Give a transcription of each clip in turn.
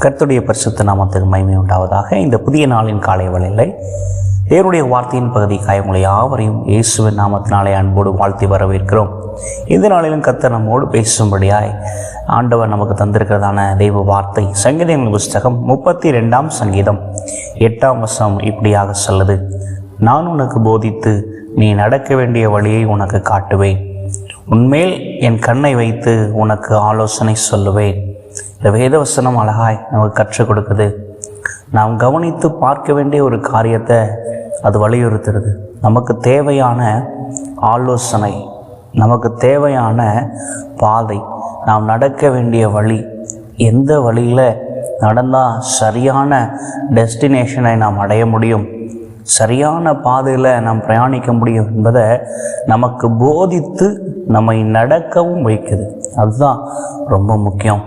கர்த்துடைய பரிசுத்த நாமத்துக்கு மகிமை உண்டாவதாக. இந்த புதிய நாளின் காலை வழியில் தேவனுடைய வார்த்தையின் பகுதிக்காய் உங்களை யாவரையும் இயேசுவின் நாமத்தினாலே அன்போடு வாழ்த்தி வரவேற்கிறோம். இந்த நாளிலும் கர்த்தர் நம்மோடு பேசும்படியாய் ஆண்டவர் நமக்கு தந்திருக்கிறதான தெய்வ வார்த்தை சங்கீதங்கள் புஸ்தகம் முப்பத்தி ரெண்டாம் சங்கீதம் எட்டாம் வசம் இப்படியாக சொல்லுது. நான் உனக்கு போதித்து நீ நடக்க வேண்டிய வழியை உனக்கு காட்டுவேன். உன்மேல் என் கண்ணை வைத்து உனக்கு ஆலோசனை சொல்லுவேன். இந்த வேதவசனம் அழகாய் நமக்கு கற்றுக் கொடுக்குது. நாம் கவனித்து பார்க்க வேண்டிய ஒரு காரியத்தை அது வலியுறுத்துறது. நமக்கு தேவையான ஆலோசனை நமக்கு தேவையான பாதை நாம் நடக்க வேண்டிய வழி எந்த வழியில் நடந்தால் சரியான டெஸ்டினேஷனை நாம் அடைய முடியும் சரியான பாதையில் நாம் பிரயாணிக்க முடியும் என்பதை நமக்கு போதித்து நம்மை நடக்கவும் வைக்குது. அதுதான் ரொம்ப முக்கியம்.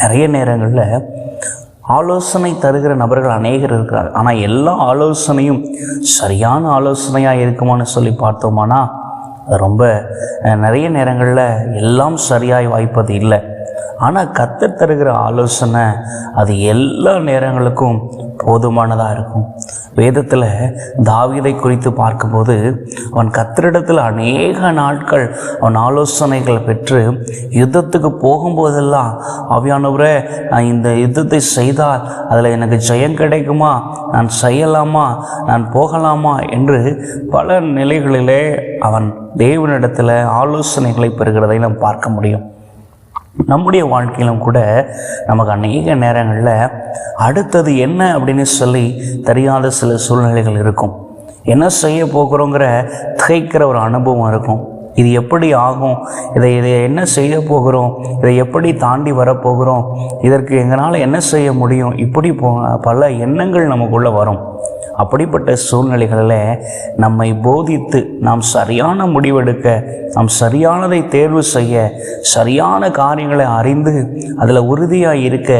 நிறைய நேரங்களில் ஆலோசனை தருகிற நபர்கள் அநேகர் இருக்கிறார் ஆனால் எல்லா ஆலோசனையும் சரியான ஆலோசனையாக இருக்குமான்னு சொல்லி பார்த்தோமானா ரொம்ப நிறைய நேரங்களில் எல்லாம் சரியாய் வாய்ப்பது இல்லை. ஆனால் கத்தர் தருகிற ஆலோசனை அது எல்லா நேரங்களுக்கும் போதுமானதாக இருக்கும். வேதத்தில் தாவீதை குறித்து பார்க்கும்போது அவன் கத்தரிடத்தில் அநேக நாட்கள் அவன் ஆலோசனைகளை பெற்று யுத்தத்துக்கு போகும்போதெல்லாம் அவியானவரே நான் இந்த யுத்தத்தை செய்தால் அதில் எனக்கு ஜெயம் கிடைக்குமா? நான் செய்யலாமா? நான் போகலாமா? என்று பல நிலைகளிலே அவன் தேவனிடத்தில் ஆலோசனைகளை பெறுகிறதை நாம் பார்க்க முடியும். நம்முடைய வாழ்க்கையிலும் கூட நமக்கு அநேக நேரங்களில் அடுத்தது என்ன அப்படின்னு சொல்லி தெரியாத சில சூழ்நிலைகள் இருக்கும். என்ன செய்ய போகிறோங்கிற திகைக்கிற ஒரு அனுபவம் இருக்கும். இது எப்படி ஆகும்? இதை இதை என்ன செய்ய போகிறோம்? இதை எப்படி தாண்டி வரப்போகிறோம்? இதற்கு எங்களால் என்ன செய்ய முடியும்? இப்படி போ பல எண்ணங்கள் நமக்குள்ளே வரும். அப்படிப்பட்ட சூழ்நிலைகளில் நம்மை போதித்து நாம் சரியான முடிவெடுக்க நாம் சரியானதை தேர்வு செய்ய சரியான காரியங்களை அறிந்து அதில் உறுதியாக இருக்க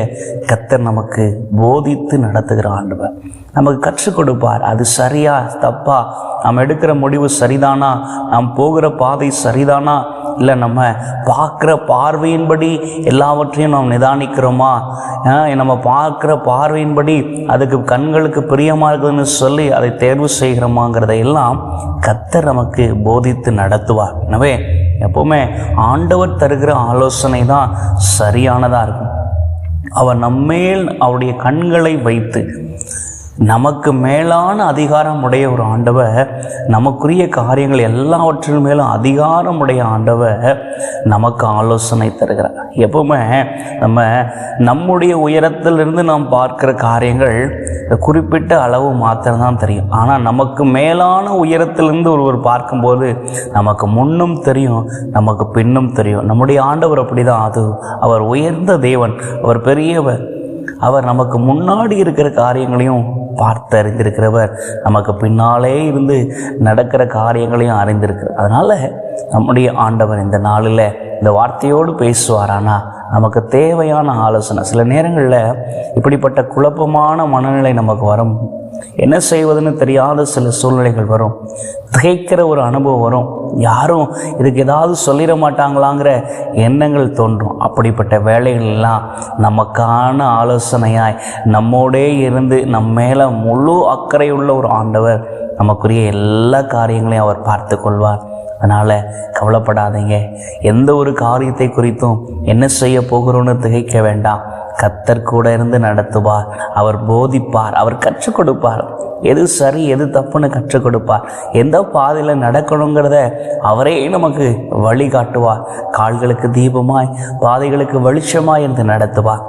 கத்தர் நமக்கு போதித்து நடத்துகிற ஆண்டுவர். நமக்கு கற்றுக் கொடுப்பார். அது சரியா தப்பா? நாம் எடுக்கிற முடிவு சரிதானா? நாம் போகிற பாதை சரிதானா? இல்லை நம்ம பார்க்குற பார்வையின்படி எல்லாவற்றையும் நாம் நிதானிக்கிறோமா? நம்ம பார்க்குற பார்வையின்படி அதுக்கு கண்களுக்கு பிரியமாக இருக்குதுன்னு சொல்லி அதை தேர்வு செய்கிறோமாங்கிறத எல்லாம் கத்தர் நமக்கு போதித்து நடத்துவார். எனவே எப்போவுமே ஆண்டவர் தருகிற ஆலோசனை தான் சரியானதாக இருக்கும். அவர் நம்மேல் அவருடைய கண்களை வைத்து நமக்கு மேலான அதிகாரம் உடைய ஒரு ஆண்டவர் நமக்குரிய காரியங்கள் எல்லாவற்றின் மேலும் அதிகாரம் உடைய ஆண்டவர் நமக்கு ஆலோசனை தருகிறார். எப்பவுமே நம்ம நம்முடைய உயரத்திலிருந்து நாம் பார்க்கிற காரியங்கள் குறிப்பிட்ட அளவு மாத்திரம்தான் தெரியும். ஆனால் நமக்கு மேலான உயரத்திலிருந்து ஒருவர் பார்க்கும்போது நமக்கு முன்னும் தெரியும் நமக்கு பின்னும் தெரியும். நம்முடைய ஆண்டவர் அப்படிதான். அது அவர் உயர்ந்த தேவன் அவர் பெரியவர். அவர் நமக்கு முன்னாடி இருக்கிற காரியங்களையும் பார்த்து அறிந்திருக்கிறவர். நமக்கு பின்னாலே இருந்து நடக்கிற காரியங்களையும் அறிந்திருக்கிறார். அதனால் நம்முடைய ஆண்டவர் இந்த நாளில் இந்த வார்த்தையோடு பேசுவாரானா? நமக்கு தேவையான ஆலோசனை. சில நேரங்களில் இப்படிப்பட்ட குழப்பமான மனநிலை நமக்கு வரும். என்ன செய்வதுன்னு தெரியாத சில சூழ்நிலைகள் வரும். திகைக்கிற ஒரு அனுபவம் வரும். யாரும் இதுக்கு ஏதாவது சொல்லிட மாட்டாங்களாங்கிற எண்ணங்கள் தோன்றும். அப்படிப்பட்ட வேலைகள் எல்லாம் நமக்கான ஆலோசனையாய் நம்மோடே இருந்து நம்ம மேலே முழு அக்கறையுள்ள ஒரு ஆண்டவர் நமக்குரிய எல்லா காரியங்களையும் அவர் பார்த்து கொள்வார். அதனால் கவலைப்படாதீங்க. எந்த ஒரு காரியத்தை குறித்தும் என்ன செய்ய போகிறோன்னு திகைக்க வேண்டாம். கத்தர் கூட இருந்து நடத்துவார். அவர் போதிப்பார். அவர் கற்றுக் கொடுப்பார். எது சரி எது தப்புன்னு கற்றுக் கொடுப்பார். எந்த பாதையில் நடக்கணுங்கிறத அவரே நமக்கு வழி காட்டுவார் கால்களுக்கு தீபமாய் பாதைகளுக்கு வெளிச்சமாய் இருந்து நடத்துவார்.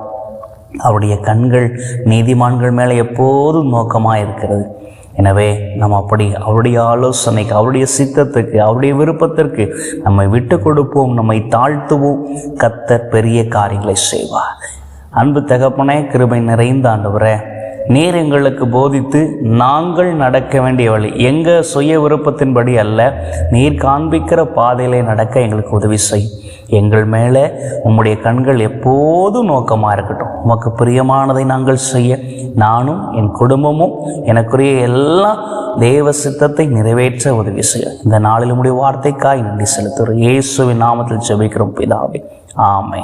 அவருடைய கண்கள் நீதிமான்கள் மேலே எப்போதும் நோக்கமாக இருக்கிறது. எனவே நம்ம அப்படி அவருடைய ஆலோசனைக்கு அவருடைய சித்தத்துக்கு அவருடைய விருப்பத்திற்கு நம்மை விட்டு கொடுப்போம் நம்மை தாழ்த்துவோம். கத்தர் பெரிய காரியங்களை செய்வார். அன்பு தகப்பனே கிருபை நிறைந்த ஆண்டவரே நீர் எங்களுக்கு போதித்து நாங்கள் நடக்க வேண்டிய வழி. எங்கள் சுய விருப்பத்தின்படி அல்ல நீர் காண்பிக்கிற பாதையிலே நடக்க எங்களுக்கு உதவி செய்யும் எங்கள் மேலே உம்முடைய கண்கள் எப்போதும் நோக்கமாக இருக்கட்டும். உமக்கு பிரியமானதை நாங்கள் செய்ய நானும் என் குடும்பமும் எனக்குரிய எல்லா தேவ சித்தத்தை நிறைவேற்ற உதவி செய்ய இந்த நாளில் உடைய வார்த்தைக்காய் நன்றி செலுத்துகிறோம். இயேசுவின் நாமத்தில் ஜெபிக்கிறோம் பிதாவே. ஆமே